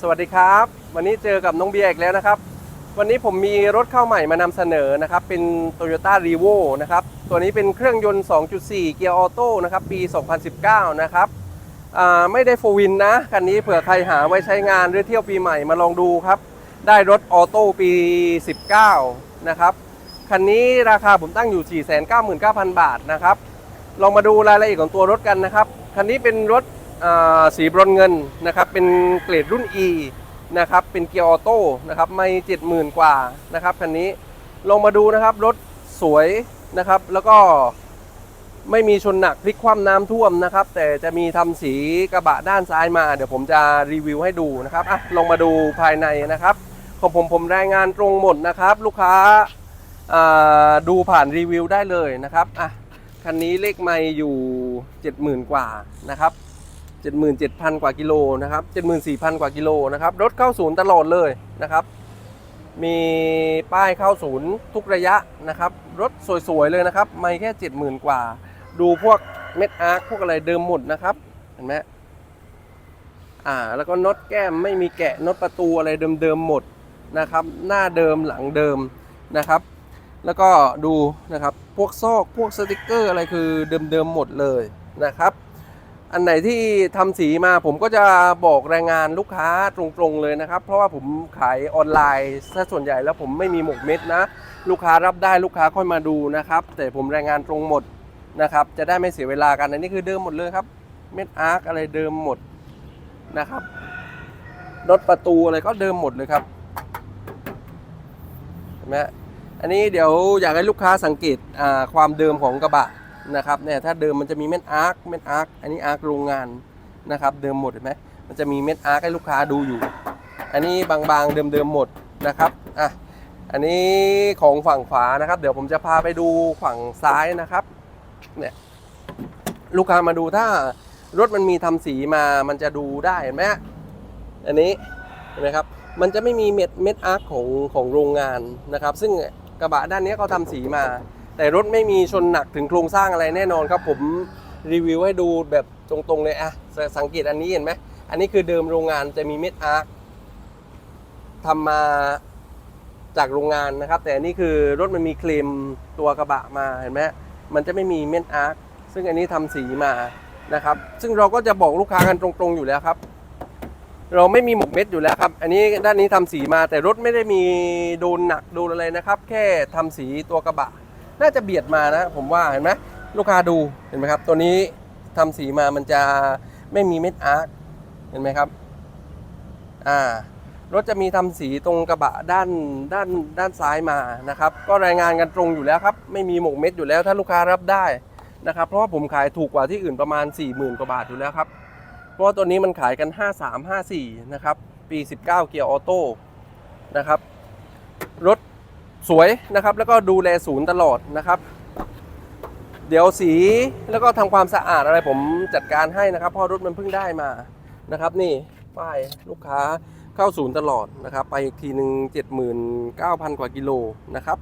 สวัสดีครับ วันนี้เจอกับน้องเบียร์อีกแล้วนะครับ วันนี้ผมมีรถเข้าใหม่มานำเสนอนะครับ เป็น Toyota r e v o นะครับ ตัวนี้เป็นเครื่องยนต์ 2.4 เกียร์ออโต้นะครับ ปี 2019 นะครับไม่ได้โฟวินนะ คันนี้เผื่อใครหาไว้ใช้งานหรือเที่ยวปีใหม่มาลองดูครับ ได้รถออโต้ปี 19 นะครับ คันนี้ราคาผมตั้งอยู่ 499,000 บาทนะครับ ลองมาดูรายละเอียดของตัวรถกันนะครับ คันนี้เป็นรถ สีบรอนเงินนะครับเป็นเกรดรุ่น E นะครับเป็นเกียร์ออโต้นะครับไม่เจ็ดหมื่นกว่านะครับคันนี้ลองมาดูนะครับรถสวยนะครับ แล้วก็ไม่มีชนหนักพลิกคว่ำน้ำท่วมนะครับ แต่จะมีทำสีกระบะด้านซ้ายมา เดี๋ยวผมจะรีวิวให้ดูนะครับอะลองมาดูภายในนะครับของผมผมรายงานตรงหมดนะครับ ลูกค้าอ่าดูผ่านรีวิวได้เลยนะครับอะคันนี้เลขไม่อยู่ 70,000 กว่านะครับ 77,000 กว่ากิโลนะครับ74,000 กว่ากิโลนะครับ รถเข้าศูนย์ตลอดเลยนะครับ มีป้ายเข้าศูนย์ทุกระยะนะครับ รถสวยๆเลยนะครับ ไม่แค่ 70,000 กว่า ดูพวกเม็ดอาร์คพวกอะไรเดิมหมดนะครับ เห็นไหมอ่า แล้วก็น็อตแก้มไม่มีแกะน็อตประตูอะไรเดิมๆหมดนะครับ หน้าเดิมหลังเดิมนะครับ แล้วก็ดูนะครับ พวกซอก พวกสติกเกอร์อะไรคือเดิมๆหมดเลยนะครับ อันไหนที่ทำสีมาผมก็จะบอกแรายงานลูกค้าตรงๆเลยนะครับ เพราะว่าผมขายออนไลน์ซะส่วนใหญ่แล้วผมไม่มีหมกเม็ดนะ ลูกค้ารับได้ลูกค้าค่อยมาดูนะครับ แต่ผมแรายงานตรงหมดนะครับ จะได้ไม่เสียเวลากันอันนี้คือเดิมหมดเลยครับเม็ดอาร์คอะไรเดิมหมดนะครับรถประตูอะไรก็เดิมหมดเลยครับเห็นไหมอันนี้เดี๋ยวอยากให้ลูกค้าสังเกตความเดิมของกระบะ นะครับเนี่ยถ้าเดิมมันจะมีเม็ดอาร์คเม็ดอาร์คอันนี้อาร์คโรงงานนะครับ เดิมหมดเห็นไหมมันจะมีเม็ดอาร์คให้ลูกค้าดูอยู่ อันนี้บางๆเดิมๆหมดนะครับอะอันนี้ของฝั่งขวานะครับ เดี๋ยวผมจะพาไปดูฝั่งซ้ายนะครับเนี่ยลูกค้ามาดูถ้ารถมันมีทำสีมามันจะดูได้เห็นไหมอันนี้เห็นไหมครับมันจะไม่มีเม็ดเม็ดอาร์คของของโรงงานนะครับ ซึ่งกระบะด้านนี้เขาทำสีมา แต่รถไม่มีชนหนักถึงโครงสร้างอะไรแน่นอนครับ ผมรีวิวให้ดูแบบตรงๆเลยอะสังเกตอันนี้เห็นไหมอันนี้คือเดิมโรงงานจะมีเม็ดอาร์คทำมาจากโรงงานนะครับ แต่อันนี้คือรถมันมีเคลมตัวกระบะมาเห็นไหมมันจะไม่มีเม็ดอาร์คซึ่งอันนี้ทำสีมานะครับ ซึ่งเราก็จะบอกลูกค้ากันตรงๆอยู่แล้วครับเราไม่มีหมกเม็ดอยู่แล้วครับ อันนี้ด้านนี้ทำสีมาแต่รถไม่ได้มีโดนหนักโดนอะไรนะครับ แค่ทำสีตัวกระบะ น่าจะเบียดมานะ ผมว่าเห็นไหมลูกค้าดูเห็นไหมครับ ตัวนี้ทำสีมามันจะไม่มีเม็ดอาร์คเห็นไหมครับอ่ารถจะมีทำสีตรงกระบะด้านด้านด้านซ้ายมานะครับ ก็รายงานกันตรงอยู่แล้วครับ ไม่มีหมกเม็ดอยู่แล้วถ้าลูกค้ารับได้นะครับ เพราะว่าผมขายถูกกว่าที่อื่นประมาณ 40,000กว่าบาทอยู่แล้วครับ เพราะว่าตัวนี้มันขายกัน 53 54 นะครับ ปี 19 เกียร์ออโต้นะครับ รถ สวยนะครับ แล้วก็ดูแลศูนย์ตลอดนะครับ เดี๋ยวสีแล้วก็ทำความสะอาดอะไรผมจัดการให้นะครับพราะรถมันเพิ่งได้มานะครับ นี่ป้ายลูกค้าเข้าศูนย์ตลอดนะครับ ไปอีกทีหนึ่ง79,000กว่ากิโลนะครับ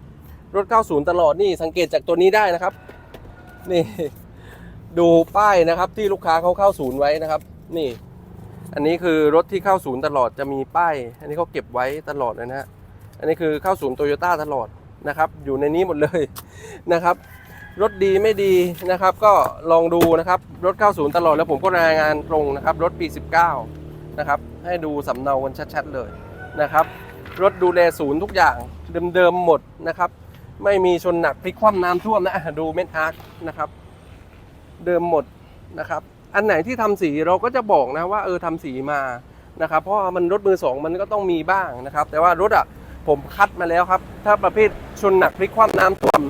รถเข้าศูนย์ตลอดนี่สังเกตจากตัวนี้ได้นะครับ นี่ดูป้ายนะครับที่ลูกค้าเขาเข้าศูนย์ไว้นะครับ นี่ อันนี้คือรถที่เข้าศูนย์ตลอดจะมีป้าย อันนี้เขาเก็บไว้ตลอดเลยนะฮะ อันนี้คือเข้าศูนย์โตโยต้าตลอดนะครับ อยู่ในนี้หมดเลยนะครับ รถดีไม่ดีนะครับ ก็ลองดูนะครับ รถเข้าศูนย์ตลอดแล้วผมก็รายงานตรงนะครับ รถปี 19 นะครับ ให้ดูสำเนากันชัดๆเลยนะครับ รถดูแลศูนย์ทุกอย่างเดิมๆหมดนะครับ ไม่มีชนหนักพลิกคว่ำน้ำท่วมนะดูเม็ดอาร์คนะครับ เดิมหมดนะครับ อันไหนที่ทำสีเราก็จะบอกนะว่าเออทำสีมานะครับ เพราะมันรถมือสองมันก็ต้องมีบ้างนะครับ แต่ว่ารถอะ ผมคัดมาแล้วครับ ถ้าประเภทชนหนักพลิกคว่ำน้ำท่วม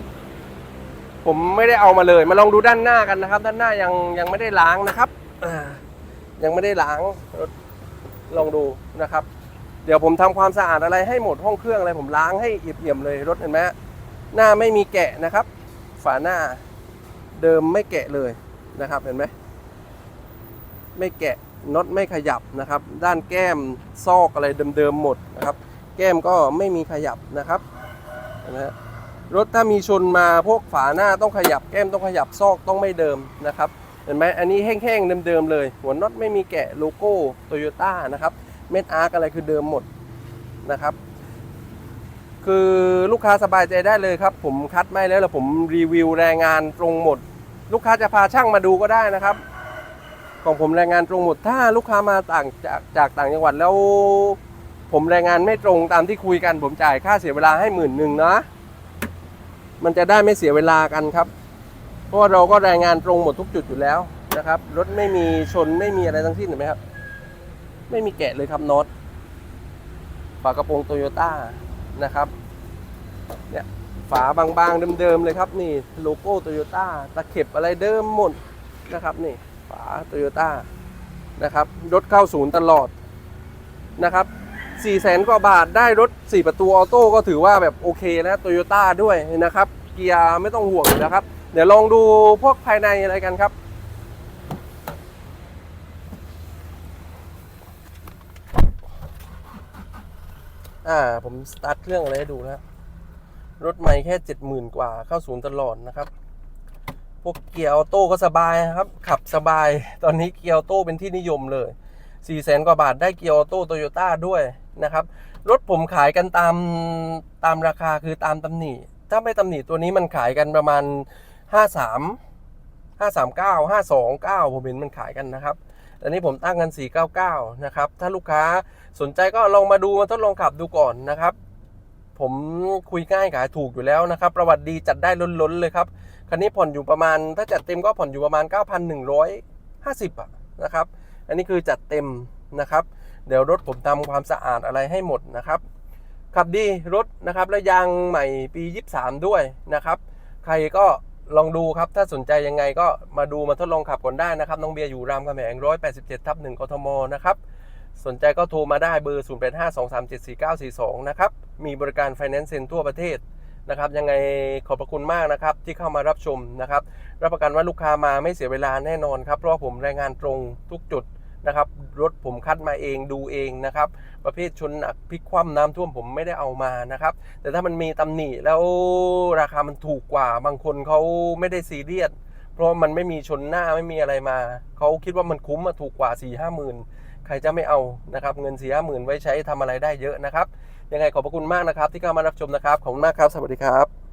ผมไม่ได้เอามาเลย มาลองดูด้านหน้ากันนะครับ ด้านหน้ายังยังไม่ได้ล้างนะครับยังไม่ได้ล้างรถลองดูนะครับ เดี๋ยวผมทำความสะอาดอะไรให้หมดห้องเครื่องอะไรผมล้างให้เอี่ยมๆเลยรถเห็นไหมหน้าไม่มีแกะนะครับ ฝาหน้าเดิมไม่แกะเลยนะครับเห็นไหมไม่แกะน็อตไม่ขยับนะครับ ด้านแก้มซอกอะไรเดิมๆหมดนะครับ แก้มก็ไม่มีขยับนะครับนะรถถ้ามีชนมาพวกฝาหน้าต้องขยับแก้มต้องขยับซอกต้องไม่เดิมนะครับเห็นไหมอันนี้แห้งๆเดิมๆเลย หัวน็อตไม่มีแกะโลโก้โตโยต้านะครับเม็ดอาร์คอะไรคือเดิมหมดนะครับ คือลูกค้าสบายใจได้เลยครับ ผมคัดไม่แล้วแล้วผมรีวิวแรงงานตรงหมด ลูกค้าจะพาช่างมาดูก็ได้นะครับของผมแรงงานตรงหมดถ้าลูกค้ามาต่างจากจากต่างจังหวัดแล้ว ผมแรงงานไม่ตรงตามที่คุยกัน ผมจ่ายค่าเสียเวลาให้หมื่นหนึ่งนะ มันจะได้ไม่เสียเวลากันครับ เพราะว่าเราก็แรงงานตรงหมดทุกจุดอยู่แล้วนะครับ รถไม่มีชนไม่มีอะไรทั้งสิ้นเห็นไหมครับ ไม่มีแกะเลยครับน็อตฝากระโปรงโตโยต้านะครับ เนี่ยฝาบางๆเดิมๆเลยครับนี่โลโก้โตโยต้าตะเข็บอะไรเดิมหมดนะครับนี่ฝาโตโยต้านะครับ รถเข้าศูนย์ตลอดนะครับ 4แสนกว่าบาทได้รถ 4 ประตูออโต้ก็ถือว่าแบบโอเคนะโตโยต้าด้วยนะครับ เกียร์ไม่ต้องห่วงนะครับ เดี๋ยวลองดูพวกภายในอะไรกันครับอ่าผมสตาร์ทเครื่องอะไรให้ดูนะรถใหม่แค่เจ็ดหมื่นกว่าเข้าศูนย์ตลอดนะครับ พวกเกียร์ออโต้ก็สบายครับ ขับสบายตอนนี้เกียร์ออโต้เป็นที่นิยมเลย4ี่แสนกว่าบาทได้เกียร์ออโต้โตโยต้าด้วย นะครับรถผมขายกันตามตามราคาคือตามตำหนิถ้าไม่ตำหนิตัวนี้มันขายกันประมาณ 53 539 529 ผมเห็นมันขายกันนะครับแต่นี้ผมตั้งกัน 499 นะครับ ถ้าลูกค้าสนใจก็ลองมาดูมาทดลองขับดูก่อนนะครับ ผมคุยง่ายขายถูกอยู่แล้วนะครับ ประวัติดีจัดได้ล้นๆเลยครับ คันนี้ผ่อนอยู่ประมาณ ถ้าจัดเต็มก็ผ่อนอยู่ประมาณ 9,150อะนะครับ อันนี้คือจัดเต็มนะครับ เดี๋ยวรถผมทำความสะอาดอะไรให้หมดนะครับ ขับดีรถนะครับและยางใหม่ปี 23 ด้วยนะครับ ใครก็ลองดูครับ ถ้าสนใจยังไงก็มาดูมาทดลองขับก่อนได้นะครับ น้องเบียร์อยู่รามคำแหง187 ทับ1กทมนะครับ สนใจก็โทรมาได้เบอร์ 0852374942 นะครับ มีบริการ Finance เซ็นทั่วประเทศนะครับ ยังไงขอบพระคุณมากนะครับ ที่เข้ามารับชมนะครับ รับประกันว่าลูกค้ามาไม่เสียเวลาแน่นอนครับ เพราะผมรายงานตรงทุกจุด นะครับ รถผมคัดมาเองดูเองนะครับ ประเภทชนหนักพลิกคว่ำน้ำท่วมผมไม่ได้เอามานะครับ แต่ถ้ามันมีตำหนิแล้วราคามันถูกกว่า บางคนเขาไม่ได้ซีเรียสเพราะมันไม่มีชนหน้าไม่มีอะไรมา เขาคิดว่ามันคุ้มมาถูกกว่า4ี่ห้าหมื่นใครจะไม่เอานะครับเงินสี่ห้าหมื่นไว้ใช้ทำอะไรได้เยอะนะครับ ยังไงขอบพระคุณมากนะครับที่เข้ามารับชมนะครับ ขอบคุณมากครับ สวัสดีครับ